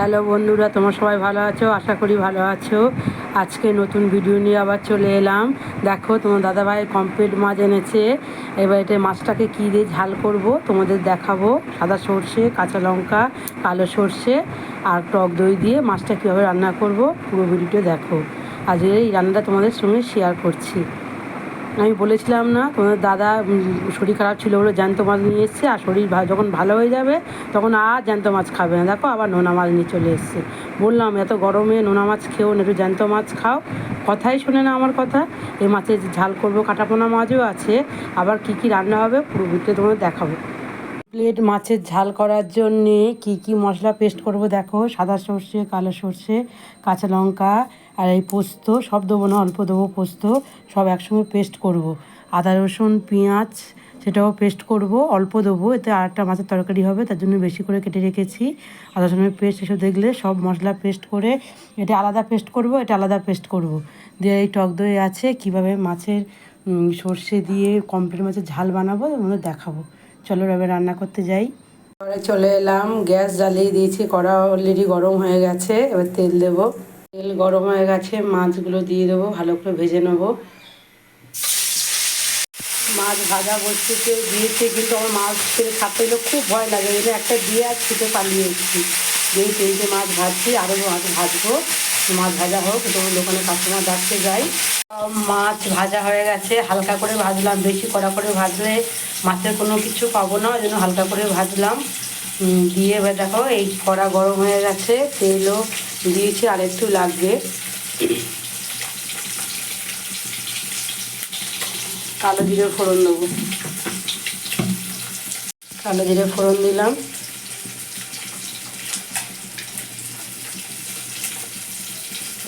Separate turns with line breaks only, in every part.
Hello বন্ধুরা, তোমরা সবাই ভালো আছো? আশা করি ভালো আছো। আজকে নতুন ভিডিও নিয়ে আবার চলে এলাম। দেখো, তোমার দাদাভাই কমপ্লিট মাছ এনেছে। এবার এটা মাছটাকে কী দিয়ে ঝাল করব, তোমাদের দেখাবো। সাদা সর্ষে, কাঁচা লঙ্কা, কালো সর্ষে আর টক দই দিয়ে মাছটা কীভাবে রান্না করব, পুরো ভিডিওটা দেখো। আজকে এই রান্নাটা তোমাদের সঙ্গে শেয়ার করছি। আমি বলেছিলাম না, তোমাদের দাদা শরীর খারাপ ছিল বলে জ্যান্ত মাছ নিয়ে এসছে, আর শরীর যখন ভালো হয়ে যাবে, তখন আর জ্যান্ত মাছ খাবে না। দেখো, আবার নোনা মাছ নিয়ে চলে এসছে। বললাম, এত গরমে নোনা মাছ খেও না, একটু জ্যান্ত মাছ খাও। কথাই শোনে না আমার কথা। এই মাছের ঝাল করব, কাটাপোনা মাছও আছে। আবার কি কি রান্না হবে, পুরো ভিতরে তোমাদের দেখাবো। প্লেট মাছের ঝাল করার জন্যে কি কি মশলা পেস্ট করব, দেখো, সাদা সর্ষে, কালো সর্ষে, কাঁচা লঙ্কা আর এই পোস্ত, সব দেবো না, অল্প দেবো পোস্ত, সব একসঙ্গে পেস্ট করব। আদা, রসুন, পেঁয়াজ, সেটাও পেস্ট করব, অল্প দেবো, এতে আরেকটা মাছের তরকারি হবে, তার জন্য বেশি করে কেটে রেখেছি আদা রসুনের পেস্ট এসব দেখলে সব মশলা পেস্ট করে, এটা আলাদা পেস্ট করব, এটা আলাদা পেস্ট করব। দিয়ে এই টক দই আছে, কীভাবে মাছের সর্ষে দিয়ে কমপ্লিট মাছের ঝাল বানাবো তোমাদের দেখাবো চলো এবার রান্না করতে যাই চলে এলাম, গ্যাস জ্বালিয়ে দিয়েছি, কড়া অলরেডি গরম হয়ে গেছে, এবার তেল দেবো তেল গরম হয়ে গেছে, মাছগুলো দিয়ে দেবো, ভালো করে ভেজে নেব। মাছ ভাজা বসতেছে দিয়েছে, কিন্তু আমার মাছ ছেড়ে থাকতে গেলে খুব ভয় লাগে, এই একটা দিয়ে আর ছুটে পালিয়ে এসেছি। যেই তিনটে মাছ ভাজছি, আরও মাছ ভাজবো। মাছ ভাজা হোক তোমার দোকানে কাস্টমার ডাকতে যাই। মাছ ভাজা হয়ে গেছে, হালকা করে ভাজলাম, বেশি কড়া করে ভাজলে মাছের কোনো কিছু পাবো না, ওই জন্য হালকা করে ভাজলাম। দিয়ে এবার দেখো এই কড়া গরম হয়ে গেছে, তেলও দিয়েছি, আর একটু লাগবে। কালো জিরে ফোড়ন দেবো। কালো জিরে ফোড়ন দিলাম।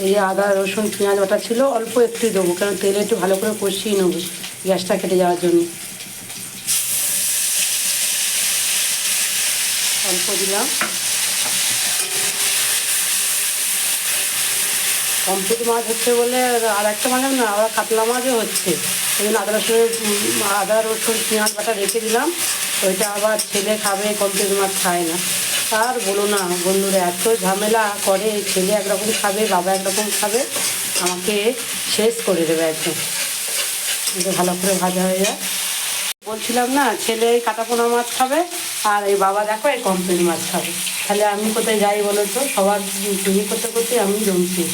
এই আদা, রসুন, পেঁয়াজ বাটা ছিল, অল্প একটু দেবো কারণ তেলে একটু ভালো করে কষিয়ে নেব, গ্যাসটা কেটে যাওয়ার জন্য। অল্প দিলাম। কমপ্লিট মাছ হচ্ছে বলে আর একটা মাছ না, আবার কাতলা মাছও হচ্ছে। ওই জন্য আদা রসুনের আদা, রসুন, পেঁয়াজ বাটা রেখে দিলাম। ওইটা আবার ছেলে খাবে, কমপ্লিট মাছ খায় না। আর বলো না, বন্ধুরা, এত ঝামেলা করে ছেলে একরকম খাবে, বাবা একরকম খাবে, আমাকে শেষ করে দেবে একদম। ভালো করে ভাজা হয়ে যায়। বলছিলাম না, ছেলে এই কাটাপোনা মাছ খাবে আর এই বাবা দেখো এই কমপ্লিট মাছ খাবে। তাহলে আমি কোথায় যাই বলো তো? সবার ইয়ে করতে করতে আমি জমছি।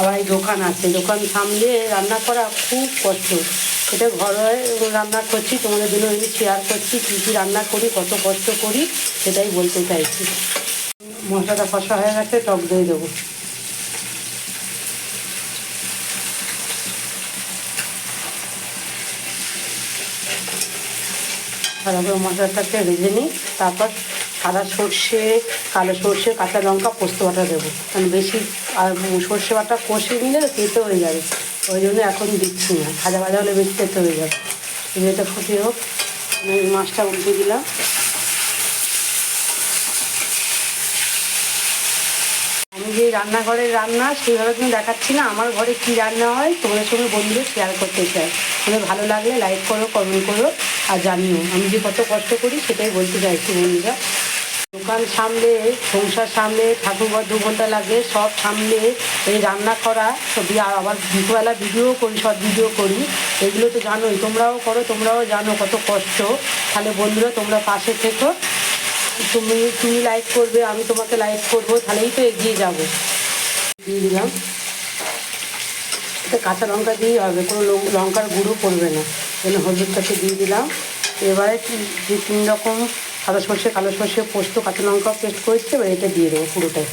আবার এই দোকান আছে, দোকান সামলে রান্না করা খুব কষ্ট। এটা ঘরে রান্না করছি, তোমাদের জন্য আমি শেয়ার করছি, কী কী রান্না করি, কত কষ্ট করি, সেটাই বলতে চাইছি। মশলাটা কষা হয়ে গেছে, টক দই দেবো। ভালো করে মশলাটাকে ভেজে নিই, তারপর সাদা সর্ষে, কালো সর্ষে, কাঁচা লঙ্কা, পোস্ত বাটা দেবো। কারণ বেশি আর সর্ষে বাটা কষে নিলে তেতো হয়ে যাবে। ওই জন্য এখন দিচ্ছি না। ভাজা ভাজা হলে বেশি তেতো হয়ে যাবে। এটা ফুটিয়ে হোক। আমি মাছটা উল্টে দিলাম। আমি যে রান্নাঘরের রান্না সেইভাবে কিন্তু দেখাচ্ছি না, আমার ঘরে কী রান্না হয় তোমাদের সঙ্গে বন্ধুদের শেয়ার করতে চাই। তোমাদের ভালো লাগলে লাইক করো কমেন্ট করো আর জানিও। আমি যে কত কষ্ট করি সেটাই বলতে চাইছি বন্ধুরা। দোকান সামলে, সংসার সামলে ঠাকুরঘর দু ঘণ্টা লাগে, সব সামলে এই রান্না করা। আর আবার দুপুরবেলা ভিডিও করি সব ভিডিও করি। এগুলো তো জানোই, তোমরাও করো, তোমরাও জানো কত কষ্ট। তাহলে বন্ধুরা তোমরা পাশে থেকো। তুমি তুমি লাইক করবে, আমি তোমাকে লাইক করব, তাহলেই তো এগিয়ে যাব। দিয়ে দিলাম। এটা কাঁচা লঙ্কা দিয়েই হবে, কোনো লঙ্কার গুঁড়ো পড়বে না। জন্য হলুদটাকে দিয়ে দিলাম। এবারে দু, তিন রকম সাদা সর্ষে, কালো সর্ষে পোস্ত, কাঁচা লঙ্কা পেস্ট করেছি, এবার এটা দিয়ে দেবো পুরোটাই।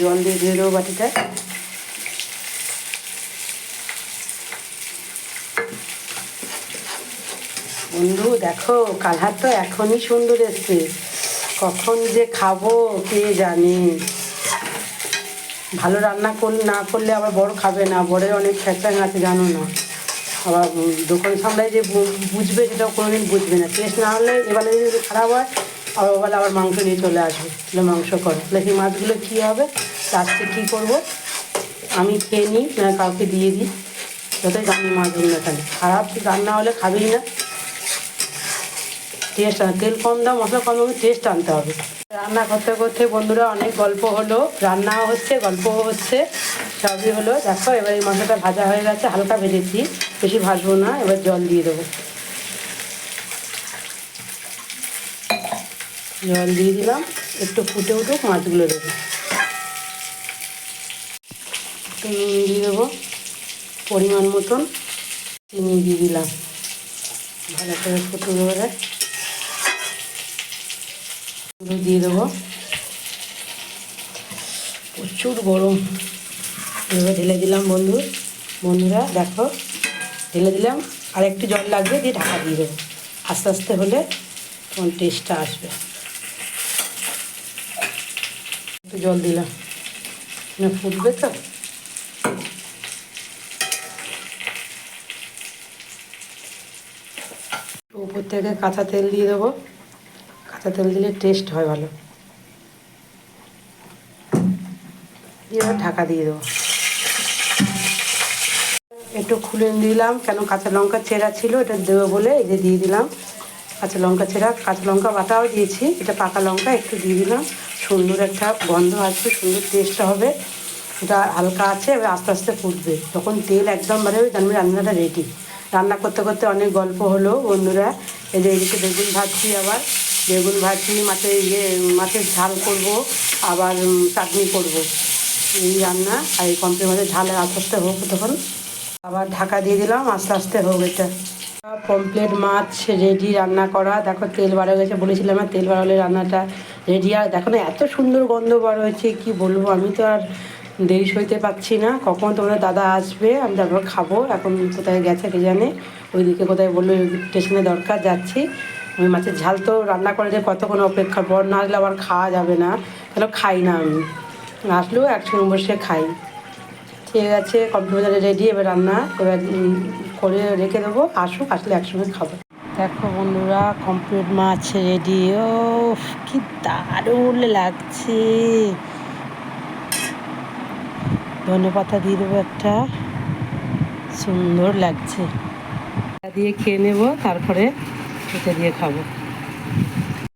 জল দিয়ে দিয়ে দেবো বাটিটায় বন্ধু, দেখো কালার তো এখনই সুন্দর এসছে। কখন যে খাব, কে জানে? ভালো রান্না করলে, না করলে আবার বড় খাবে না বড়ের অনেক ফ্যাচাং আছে, জানো না। আবার দোকান সামলায় যে বুঝবে, সেটাও কোনোদিন বুঝবে না। টেস্ট না হলে এবারে যদি খারাপ হয়, আবার ওবেলা আবার মাংস নিয়ে চলে আসবে তাহলে মাংস করো। তাহলে সেই মাছগুলো কী হবে? লাস্টে কী করব? আমি খেয়ে নিই কাউকে দিয়ে দিই। যতই দামি মাছগুলো এখানে খারাপ রান্না হলে খাবেই না। টেস্ট তেল কম দাও মশলা কম দাও টেস্ট আনতে হবে। রান্না করতে করতে বন্ধুরা অনেক গল্প হলো, রান্নাও হচ্ছে, গল্পও হচ্ছে। সবই হলো, দেখো, এবার এই মশলাটা ভাজা হয়ে গেছে, হালকা ভেজেছি বেশি ভাজবো না, এবার জল দিয়ে দেবো। জল দিয়ে দিলাম, একটু ফুটে উঠুক, মাছগুলো দেবো। একটু নুন দিয়ে দেবো, পরিমাণ মতন চিনি দিয়ে দিলাম। ভালো করে ফুটে এবারে হলুদ দিয়ে দেবো। প্রচুর গরম। এভাবে ঢেলে দিলাম বন্ধু। বন্ধুরা, দেখো, ঢেলে দিলাম। আর একটু জল লাগবে দিয়ে ঢাকা দিয়ে দেবো। আস্তে আস্তে হলে তখন টেস্টটা আসবে। একটু জল দিলাম। না, ফুটবে তো। উপর থেকে কাঁচা তেল দিয়ে দেবো। কাঁচা তেল দিলে টেস্ট হয় ভালো। দিয়ে ঢাকা দিয়ে দেবো। একটু খুলে দিলাম, কেন কাঁচা লঙ্কা চেরা ছিল, এটা দেবো বলে এই যে দিয়ে দিলাম। কাঁচা লঙ্কা চেরা, কাঁচা লঙ্কা বাটাও দিয়েছি, এটা পাকা লঙ্কা, একটু দিয়ে দিলাম। সুন্দর একটা গন্ধ আছে সুন্দর টেস্ট হবে। এটা হালকা আছে, এবার আস্তে আস্তে ফুটবে। তখন তেল একদম বাড়বে জানবে রান্নাটা রেডি রান্না করতে করতে অনেক গল্প হলো বন্ধুরা। এই যে এদিকে বেগুন ভাজছি আবার। বেগুন ভাজছি মাছের ইয়ে মাছের ঝাল করব, আবার চাটনি করব। এই রান্না, আর এই কমপ্লিট মাছের ঝাল আস্তে হোক তখন। আবার ঢাকা দিয়ে দিলাম, আস্তে আস্তে হোক এটা। পমপ্লেট মাছ রেডি, রান্না করা। দেখো তেল হয়ে গেছে, বলেছিলাম আর তেল বার হলে রান্নাটা রেডি। আর দেখো না, এত সুন্দর গন্ধ বার হয়েছে, কি বলব? আমি তো আর দেরি সইতে পারছি না। কখন তোমাদের দাদা আসবে, আমি তারপর খাব। এখন কোথায় গেছে কে জানে? ওইদিকে কোথায় বলল, স্টেশনে দরকার, যাচ্ছি। আমি মাছের ঝাল তো রান্না করে যে কতক্ষণ অপেক্ষার পর না আসলে আবার খাওয়া যাবে না। তাহলে খাই না আমি। আসলেও একসঙ্গে বসে খাই। ঠিক আছে, কম্পিউটার রেডি এবার রান্না এবার করে রেখে দেবো। আসুক, আসলে একসঙ্গে খাব। দেখো বন্ধুরা কমপ্লিট মাছ রেডি ও কি দারুণ লাগছে। ধনে পাতা দিয়ে দেবো একটা। সুন্দর লাগছে। দিয়ে খেয়ে নেব, তারপরে এটা দিয়ে খাব।